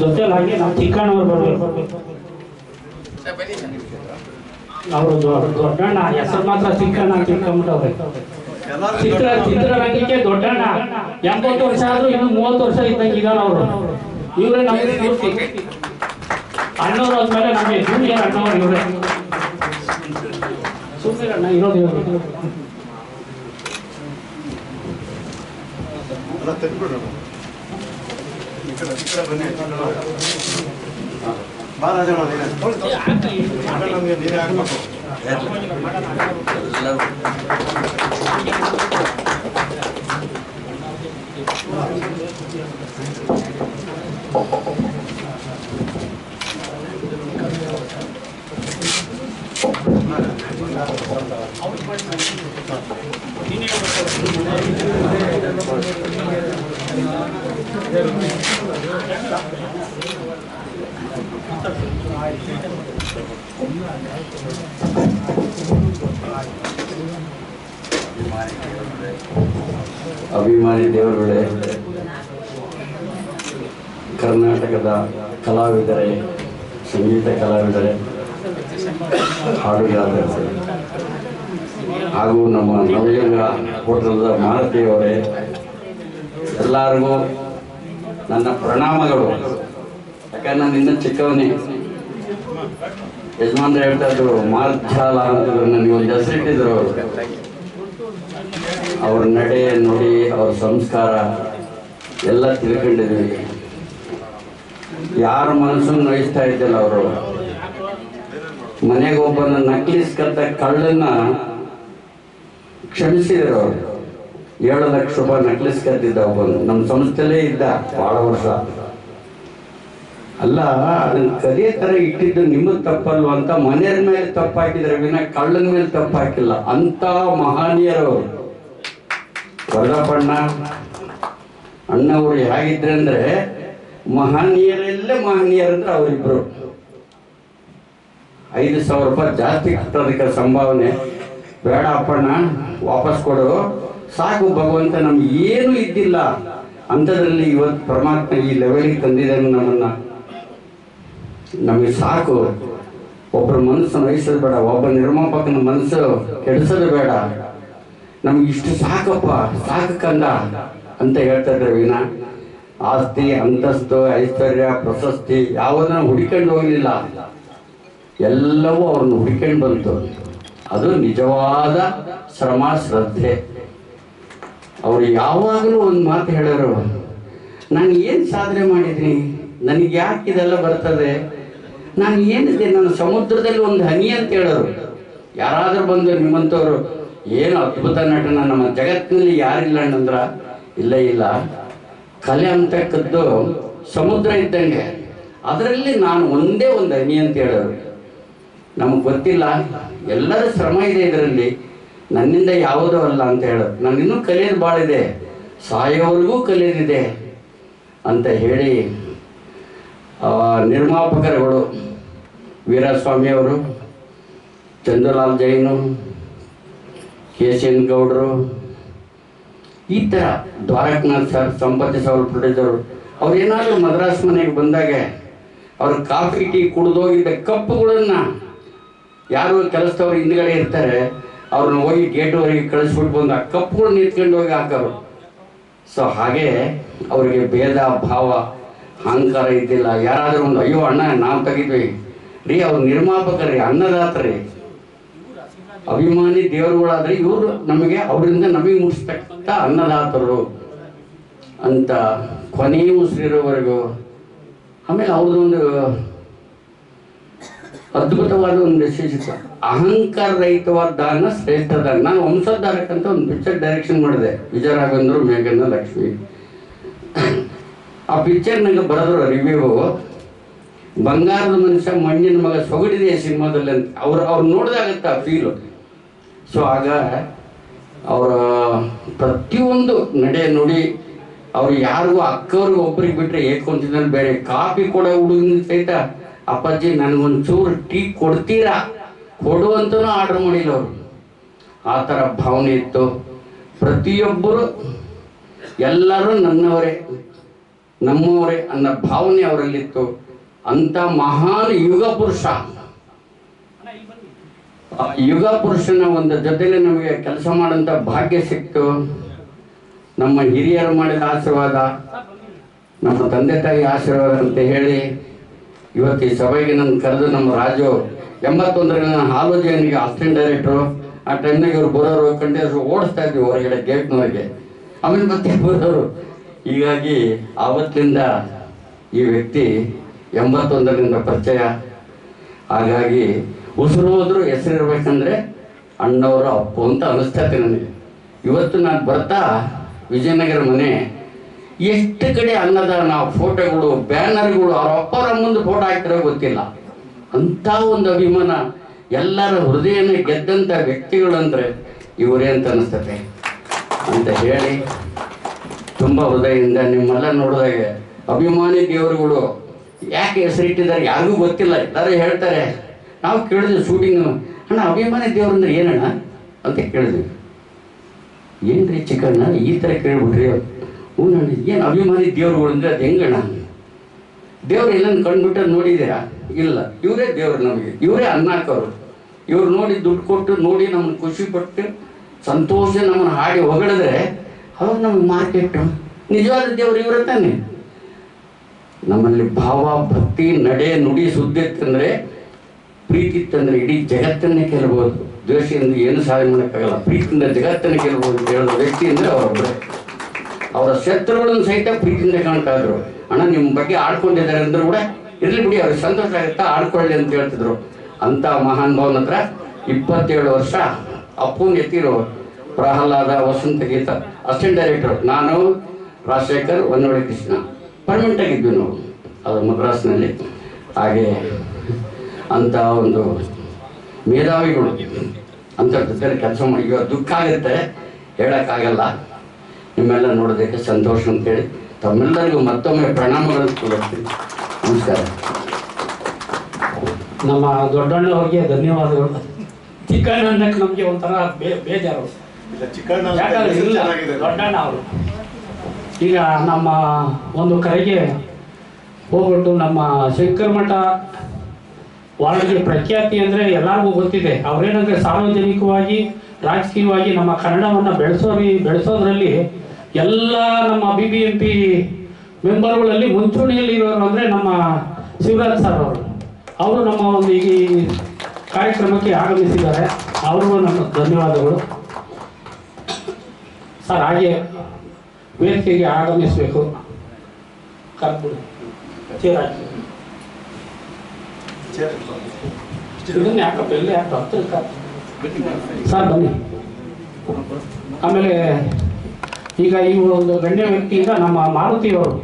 ಜೊತೆಲಿ ಹಾಗೆ ನಮ್ಮ ಚಿಕ್ಕಣ್ಣವ್ರು ಬರ್ಬೇಕು ಅವರು ದೊಡ್ಡಣ್ಣ ಹೆಸರು ಮಾತ್ರ ಚಿಕ್ಕಣ್ಣ ತಿಳ್ಕೊಂಬಿಟ್ಟವ್ರೆ ಚಿತ್ರ ಚಿತ್ರರಂಗಕ್ಕೆ ದೊಡ್ಡಣ್ಣ ಎಂಬತ್ತು ವರ್ಷ ಆದ್ರೂ ಇನ್ನು ಮೂವತ್ತು ವರ್ಷ ಇದ್ದಂಗೆ ಇದಾರ ಅವರು ಇವರೇ ನಮಗೆ ಸ್ಫೂರ್ತಿ ಅಣ್ಣವ್ರು ಆದ್ಮೇಲೆ ನಮಗೆ ಜೂನಿಯರ್ ಅಣ್ಣವ್ರು ಇವರೇ ಸುಮ್ಮನೆ ಅಣ್ಣ ಇರೋದು ಇವ್ರು. ಎಲ್ಲ ತೆಗ್ದ್ಬಿಡ್ರಿ ಈ ಕಡೆ ಈ ಕಡೆ ಬನ್ನಿ ಬಾ ರಾಜಣ್ಣ ನೀನೆ ನಮಗೆ ನೀನೇ ಆಗ್ಬೇಕು ಅಭಿಮಾನಿ ದೇವರುಗಳೇ ಕರ್ನಾಟಕದ ಕಲಾವಿದರೇ ಸಂಗೀತ ಕಲಾವಿದರೇ ಹಾಡುಗಾರರೇ ಹಾಗೂ ನಮ್ಮ ನವಯುಗ ಹೋಟೆಲ್ದ ಮಾರುತಿಯವರೇ, ಎಲ್ಲರಿಗೂ ನನ್ನ ಪ್ರಣಾಮಗಳು. ಯಾಕಂದ್ರೆ ನಾನು ಇನ್ನೂ ಚಿಕ್ಕವನೇ. ಯಜಮಾನ್ರು ಹೇಳ್ತಾ ಇದ್ರು, ಮಾರ್ಜಾಲ ಅಂತಂದ್ರೆ ನನಗೆ ಒಂದು ಹೆಸರಿಟ್ಟಿದ್ರು ಅವರು. ಅವ್ರ ನಡೆ ನುಡಿ, ಅವ್ರ ಸಂಸ್ಕಾರ ಎಲ್ಲ ತಿಳ್ಕೊಂಡಿದ್ವಿ ಯಾರ ಮನಸ್ಸನ್ನು ನೋಯಿಸ್ತಾ ಇದ್ದಿಲ್ಲ ಅವರು. ಮನೆಗೆ ಒಬ್ಬನ ನಕ್ಲಿಸ್ಕಂತ ಕಳ್ಳನ್ನ ಕ್ಷಮಿಸಿದ್ರು ಏಳು ಲಕ್ಷ ರೂಪಾಯಿ ನಕ್ಲಿಸ್ ಕದ್ದಿದ್ದ ಒಬ್ಬನು ನಮ್ಮ ಸಂಸ್ಥೆಲೇ ಇದ್ದ ಬಹಳ ವರ್ಷ. ಅಲ್ಲ, ಅದನ್ನ ಕದೇ ತರ ಇಟ್ಟಿದ್ದು ನಿಮ್ಮ ತಪ್ಪಲ್ವ ಅಂತ ಮನೆಯ ಮೇಲೆ ತಪ್ಪಾಕಿದ್ರೆ ವಿನ ಕಳ್ಳನ ಮೇಲೆ ತಪ್ಪಾಕಿಲ್ಲ. ಅಂತ ಮಹಾನೀಯರು. ವರದಪ್ಪಣ್ಣ, ಅಣ್ಣವರು ಹೇಗಿದ್ರೆ ಅಂದ್ರೆ ಮಹಾನೀಯರಲ್ಲೇ ಮಹನೀಯರು ಅಂದ್ರೆ ಅವರಿಬ್ರು. ಐದು ಸಾವಿರ ರೂಪಾಯಿ ಜಾಸ್ತಿ ಕಟ್ಟೋದಕ್ಕೆ ಸಂಭಾವನೆ. ಬೇಡ ಅಪ್ಪಣ್ಣ, ವಾಪಸ್ ಕೊಡು. ಸಾಕು ಭಗವಂತ, ನಮ್ಗೆ ಏನು ಇದ್ದಿಲ್ಲ. ಅಂಥದ್ರಲ್ಲಿ ಇವತ್ತು ಪರಮಾತ್ಮ ಈ ಲೆವೆಲಿಗೆ ತಂದಿದ್ದಾನೆ ನಮ್ಮನ್ನ. ನಮಗೆ ಸಾಕು. ಒಬ್ಬರ ಮನಸ್ಸು ವಹಿಸೋದು ಬೇಡ, ಒಬ್ಬ ನಿರ್ಮಾಪಕನ ಮನಸ್ಸು ಕೆಡಿಸೋದು ಬೇಡ. ನಮ್ಗೆ ಇಷ್ಟು ಸಾಕಪ್ಪ, ಸಾಕು ಕಂದ ಅಂತ ಹೇಳ್ತಾ ಇದ್ರೆ ವಿನ ಆಸ್ತಿ, ಅಂತಸ್ತು, ಐಶ್ವರ್ಯ, ಪ್ರಶಸ್ತಿ ಯಾವುದನ್ನ ಹುಡ್ಕೊಂಡು ಹೋಗಲಿಲ್ಲ. ಎಲ್ಲವೂ ಅವ್ರನ್ನ ಹುಡುಕೊಂಡು ಬಂತು. ಅದು ನಿಜವಾದ ಶ್ರಮ, ಶ್ರದ್ಧೆ. ಅವರು ಯಾವಾಗಲೂ ಒಂದು ಮಾತು ಹೇಳೋರು ನಾನು ಏನು ಸಾಧನೆ ಮಾಡಿದ್ದೀನಿ ನನಗೆ ಯಾಕೆ ಇದೆಲ್ಲ ಬರ್ತದೆ? ನಾನು ಏನಿದೆ ನನ್ನ ಸಮುದ್ರದಲ್ಲಿ ಒಂದು ಹನಿ ಅಂತ ಹೇಳೋರು. ಯಾರಾದರೂ ಬಂದು ನಿಮ್ಮಂಥವ್ರು ಏನು ಅದ್ಭುತ ನಟನ, ನಮ್ಮ ಜಗತ್ತಿನಲ್ಲಿ ಯಾರಿಲ್ಲ ಅಣ್ಣಂದ್ರ ಇಲ್ಲ ಇಲ್ಲ. ಕಲೆ ಅಂತಕ್ಕದ್ದು ಸಮುದ್ರ ಇದ್ದಂಗೆ. ಅದರಲ್ಲಿ ನಾನು ಒಂದೇ ಒಂದು ಹನಿ ಅಂತ ಹೇಳೋರು. ನಮಗೆ ಗೊತ್ತಿಲ್ಲ. ಎಲ್ಲರ ಶ್ರಮ ಇದೆ ಇದರಲ್ಲಿ. ನನ್ನಿಂದ ಯಾವುದೂ ಅಲ್ಲ ಅಂತ ಹೇಳೋದು ನಾನು ಕಲಿಯೋದು ಭಾಳ ಇದೆ. ಸಾಯೋವರೆಗೂ ಕಲಿಯೋದಿದೆ ಅಂತ ಹೇಳಿ ನಿರ್ಮಾಪಕರುಗಳು ವೀರಸ್ವಾಮಿಯವರು Chandralal Jain K C N ಗೌಡರು, ಈ ಥರ Dwarakanath sir Sampathi sir, producer ಅವ್ರು ಏನಾದರೂ ಮದ್ರಾಸ್ ಮನೆಗೆ ಬಂದಾಗ ಅವ್ರ ಕಾಫಿ, ಟೀ ಕುಡಿದೋಗಿದ್ದ ಕಪ್ಪುಗಳನ್ನ ಯಾರು ಕೆಲಸದವ್ರು ಹಿಂದ್ಗಡೆ ಇರ್ತಾರೆ, ಅವ್ರನ್ನ ಹೋಗಿ ಗೇಟ್ವರೆಗೆ ಕಳಿಸ್ಬಿಟ್ಟು ಬಂದು ಆ ಕಪ್ಪುಗಳು ನಿಂತ್ಕೊಂಡು ಹೋಗಿ ಹಾಕೋರು. ಸೊ ಹಾಗೆ ಅವರಿಗೆ ಭೇದ, ಭಾವ, ಅಹಂಕಾರ ಇದ್ದಿಲ್ಲ. ಯಾರಾದರೂ ಒಂದು, ಅಯ್ಯೋ ಅಣ್ಣ ನಾವು ತೆಗಿದ್ವಿ ರೀ, ಅವ್ರು ನಿರ್ಮಾಪಕರಿ, ಅನ್ನದಾತರಿ. ಅಭಿಮಾನಿ ದೇವರುಗಳಾದ್ರೆ ಇವರು ನಮಗೆ, ಅವರಿಂದ ನಮಗೆ ಮುಟ್ಟಿಸ್ತಕ್ಕಂಥ ಅನ್ನದಾತರು. ಅಂತ ಕೊನೆಯ ಉಸಿರಿರೋವರೆಗೂ ಆಮೇಲೆ ಅವ್ರದೊಂದು ಅದ್ಭುತವಾದ ಒಂದು ವಿಶೇಷತೆ ಅಹಂಕಾರ ರಹಿತವಾದ ದಾನ ಶ್ರೇಷ್ಠ ದಾನ. ನಾನು ವಂಶೋದ್ಧಾರಕ ಅಂತ ಒಂದು ಪಿಕ್ಚರ್ ಡೈರೆಕ್ಷನ್ ಮಾಡಿದೆ. ವಿಜಯ ರಾಘವೇಂದ್ರ ಮೇಘನ, ಲಕ್ಷ್ಮಿ. ಆ ಪಿಕ್ಚರ್ ನನಗೆ ಬರೆದ್ರು ರಿವ್ಯೂ ಬಂಗಾರದ ಮನುಷ್ಯ, ಮಣ್ಣಿನ ಮಗ ಸೊಗಡಿದೆ ಸಿನಿಮಾದಲ್ಲಿ ಅಂತ. ಅವ್ರು ಅವ್ರು ನೋಡಿದಾಗತ್ತ ಫೀಲು ಸೊ ಆಗ ಅವರ ಪ್ರತಿಯೊಂದು ನಡೆ ನುಡಿ ಅವ್ರು ಯಾರಿಗೂ ಅಕ್ಕವ್ರಿಗೆ ಒಬ್ಬರಿಗೆ ಬಿಟ್ಟರೆ ಏಕೊಂತಿದ್ದಾನೆ ಬೇರೆ ಕಾಪಿ ಕೊಡೋ ಹುಡುಗಿನ ಸಹಿತ ಅಪ್ಪಾಜಿ, ನನಗೊಂಚೂರು ಟೀ ಕೊಡ್ತೀರಾ? ಕೊಡು ಅಂತಲೂ ಆರ್ಡರ್ ಮಾಡಿಲ್ಲ ಅವರು. ಆ ಥರ ಭಾವನೆ ಇತ್ತು. ಪ್ರತಿಯೊಬ್ಬರು, ಎಲ್ಲರೂ ನನ್ನವರೇ, ನಮ್ಮವರೇ ಅನ್ನೋ ಭಾವನೆ ಅವರಲ್ಲಿತ್ತು. ಅಂತ ಮಹಾನ್ ಯುಗ ಪುರುಷ. ಯುಗ ಪುರುಷನ ಒಂದು ಜೊತೆಲಿ ನಮಗೆ ಕೆಲಸ ಮಾಡಂತ ಭಾಗ್ಯ ಸಿಕ್ತು. ನಮ್ಮ ಹಿರಿಯರು ಮಾಡಿದ ಆಶೀರ್ವಾದ, ನಮ್ಮ ತಂದೆ ತಾಯಿ ಆಶೀರ್ವಾದ ಅಂತ ಹೇಳಿ ಇವತ್ತು ಈ ಸಭೆಗೆ ನನ್ನ ಕರೆದು ನಮ್ಮ ರಾಜು ಎಂಬತ್ತೊಂದರಲ್ಲಿ ನಾನು ಹಾಲೋಜಿಯನಿಗೆ ಅಸಿಸ್ಟೆಂಟ್ ಡೈರೆಕ್ಟ್ರು, ಆ ಟೈಮ್ನಾಗ ಇವರು ಬರೋರು ಕಂಟಿನ್ಯೂಸ್ ಓಡಿಸ್ತಾ ಇದ್ವಿ ಹೊರಗಡೆ ಗೇಟ್ನವರಿಗೆ. ಆಮೇಲೆ ಮತ್ತೆ ಬರೋರು. ಹೀಗಾಗಿ ಆವತ್ತಿಂದ ಈ ವ್ಯಕ್ತಿ ಎಂಬತ್ತೊಂದರಿಂದ ಪರಿಚಯ. ಹಾಗಾಗಿ ಉಸಿರು ಹೋದ್ರು ಹೆಸರಿರ್ಬೇಕಂದ್ರೆ ಅಣ್ಣವರು ಅಪ್ಪು ಅಂತ ಅನಿಸ್ತೈತೆ ನನಗೆ. ಇವತ್ತು ನಾನು ಬರ್ತಾ ವಿಜಯನಗರ ಮನೆ ಎಷ್ಟು ಕಡೆ ಅನ್ನದಾನ ಫೋಟೋಗಳು, ಬ್ಯಾನರ್ಗಳು, ಅವ್ರ ಅಪ್ಪರ ಮುಂದೆ ಫೋಟೋ ಹಾಕಿರೋ ಗೊತ್ತಿಲ್ಲ. ಅಂಥ ಒಂದು ಅಭಿಮಾನ ಎಲ್ಲರ ಹೃದಯನ ಗೆದ್ದಂಥ ವ್ಯಕ್ತಿಗಳಂದ್ರೆ ಇವರೇ ಅಂತ ಅನಿಸ್ತತೆ ಅಂತ ಹೇಳಿ ತುಂಬ ಹೃದಯದಿಂದ ನಿಮ್ಮೆಲ್ಲ ನೋಡಿದಾಗ ಅಭಿಮಾನಿ ದೇವರುಗಳು ಯಾಕೆ ಹೆಸರಿಟ್ಟಿದ್ದಾರೆ ಯಾರಿಗೂ ಗೊತ್ತಿಲ್ಲ, ಎಲ್ಲರೂ ಹೇಳ್ತಾರೆ. ನಾವು ಕೇಳಿದ್ವಿ ಶೂಟಿಂಗ್ ಅಣ್ಣ, ಅಭಿಮಾನಿ ದೇವ್ರು ಅಂದ್ರೆ ಏನಣ್ಣ? ಅಂತ ಕೇಳಿದ್ವಿ. ಏನ್ರಿ ಚಿಕ್ಕಣ್ಣ, ಈ ಥರ ಕೇಳ್ಬಿಟ್ರಿ? ಹ್ಞೂ ಏನು ಅಭಿಮಾನಿ ದೇವ್ರುಗಳು ಅಂದ್ರೆ ಅದು ಹೆಂಗಣ್ಣ ದೇವ್ರು ಎಲ್ಲನ್ನು ಕಂಡುಬಿಟ್ಟು ನೋಡಿದ್ದೀರಾ? ಇಲ್ಲ. ಇವರೇ ದೇವ್ರು ನಮಗೆ. ಇವರೇ ಅನ್ನ ಹಾಕೋರು ಇವ್ರು ನೋಡಿ ದುಡ್ಡು ಕೊಟ್ಟು ನೋಡಿ ನಮ್ಮನ್ನು ಖುಷಿ ಪಟ್ಟು ಸಂತೋಷ ನಮ್ಮನ್ನು ಹಾಡಿ ಹೊಗಳಿದ್ರೆ ಅವಾಗ ನಮ್ಗೆ ಮಾರ್ಕೆಟು ನಿಜವಾದ ದೇವ್ರು ಇವರ ತಾನೆ. ನಮ್ಮಲ್ಲಿ ಭಾವ, ಭಕ್ತಿ, ನಡೆ, ನುಡಿ, ಸುದ್ದಿ ತಂದ್ರೆ ಪ್ರೀತಿ ಇತ್ತಂದ್ರೆ ಇಡೀ ಜಗತ್ತನ್ನೇ ಗೆಲ್ಬೋದು ದ್ವೇಷದಿಂದ ಏನು ಸಹಾಯ ಮಾಡೋಕ್ಕಾಗಲ್ಲ. ಪ್ರೀತಿಯಿಂದ ಜಗತ್ತನ್ನೇ ಗೆಲ್ಬೋದು ಹೇಳೋ ವ್ಯಕ್ತಿ ಅಂದ್ರೆ ಅವರೊಬ್ಬರೇ ಅವರ ಶತ್ರುಗಳನ್ನು ಸಹಿತ ಪ್ರೀತಿಯಿಂದ ಕಾಣ್ತಾ ಇದ್ರು. ಅಣ್ಣ ನಿಮ್ಮ ಬಗ್ಗೆ ಆಡ್ಕೊಂಡಿದ್ದಾರೆ ಅಂದ್ರೂ ಕೂಡ ಇರ್ಲಿ ಬಿಡಿ, ಅವ್ರಿಗೆ ಸಂತೋಷ ಆಗುತ್ತಾ ಆಡ್ಕೊಳ್ಳಿ ಅಂತ ಹೇಳ್ತಿದ್ರು. ಅಂತ ಮಹಾನ್ ಭಾವನ ಹತ್ರ ಇಪ್ಪತ್ತೇಳು ವರ್ಷ ಅಪ್ಪುನ್ ಎತ್ತಿರು ಪ್ರಹ್ಲಾದ ವಸಂತ ಗೀತ ಅಸಿಸ್ಟೆಂಟ್ ಡೈರೆಕ್ಟರ್ ನಾನು ರಾಜಶೇಖರ್ ಹೊನ್ನವಳ್ಳಿ ಕೃಷ್ಣ. ಪರ್ಮನೆಂಟ್ ಆಗಿದ್ವಿ ನಾವು, ಅದು ಮದ್ರಾಸ್ನಲ್ಲಿ. ಹಾಗೆ ಅಂತ ಒಂದು ಮೇಧಾವಿಗಳು. ಅಂತ ಕೆಲಸ ಮಾಡಿ ದುಃಖ ಆಗುತ್ತೆ, ಹೇಳೋಕ್ಕಾಗಲ್ಲ. ನಿಮ್ಮೆಲ್ಲ ನೋಡೋದಕ್ಕೆ ಸಂತೋಷ ಅಂತೇಳಿ ತಮ್ಮೆಲ್ಲರಿಗೂ ಮತ್ತೊಮ್ಮೆ ಪ್ರಣಾಮಗಳನ್ನು ಕೊಡ್ತೀನಿ ನಮಸ್ಕಾರ. ನಮ್ಮ ದೊಡ್ಡಣ್ಣವ್ರಿಗೆ ಧನ್ಯವಾದಗಳು. ಚಿಕನ್ ಅನ್ನಕ್ಕೆ ನಮಗೆ ಒಂಥರ ಬೇಜಾರು. ದೊಡ್ಡಣ್ಣ ಅವರು. ಈಗ ನಮ್ಮ ಒಂದು ಕರೆಗೆ ಹೋಗ್ಬಿಟ್ಟು ನಮ್ಮ ಶಂಕರ ಮಠ ವಾರ್ಡ್ಗೆ ಪ್ರಖ್ಯಾತಿ ಅಂದರೆ ಎಲ್ಲರಿಗೂ ಗೊತ್ತಿದೆ. ಅವರೇನಂದ್ರೆ ಸಾರ್ವಜನಿಕವಾಗಿ ರಾಜಕೀಯವಾಗಿ ನಮ್ಮ ಕನ್ನಡವನ್ನು ಬೆಳೆಸೋ ಬೆಳೆಸೋದ್ರಲ್ಲಿ ಎಲ್ಲ ನಮ್ಮ ಬಿ ಬಿ ಎಂ ಪಿ ಮೆಂಬರ್ಗಳಲ್ಲಿ ಮುಂಚೂಣಿಯಲ್ಲಿ ಇರೋರು ಅಂದರೆ ನಮ್ಮ ಶಿವರಾಜ್ ಸರ್ ಅವರು. ಅವರು ನಮ್ಮ ಒಂದು ಈ ಕಾರ್ಯಕ್ರಮಕ್ಕೆ ಆಗಮಿಸಿದ್ದಾರೆ. ಅವ್ರಿಗೂ ನಮ್ಮ ಧನ್ಯವಾದಗಳು. ಸರ್ ಹಾಗೆ ವೇದಿಕೆಗೆ ಆಗಮಿಸಬೇಕು. ಇದನ್ನ ಯಾಕಪ್ಪ, ಎಲ್ಲಿ ಯಾಕೆ ಸರ್ ಬನ್ನಿ. ಆಮೇಲೆ ಈಗ ಈ ಒಂದು ಗಣ್ಯ ವ್ಯಕ್ತಿಯಿಂದ ನಮ್ಮ ಮಾರುತಿಯವರು.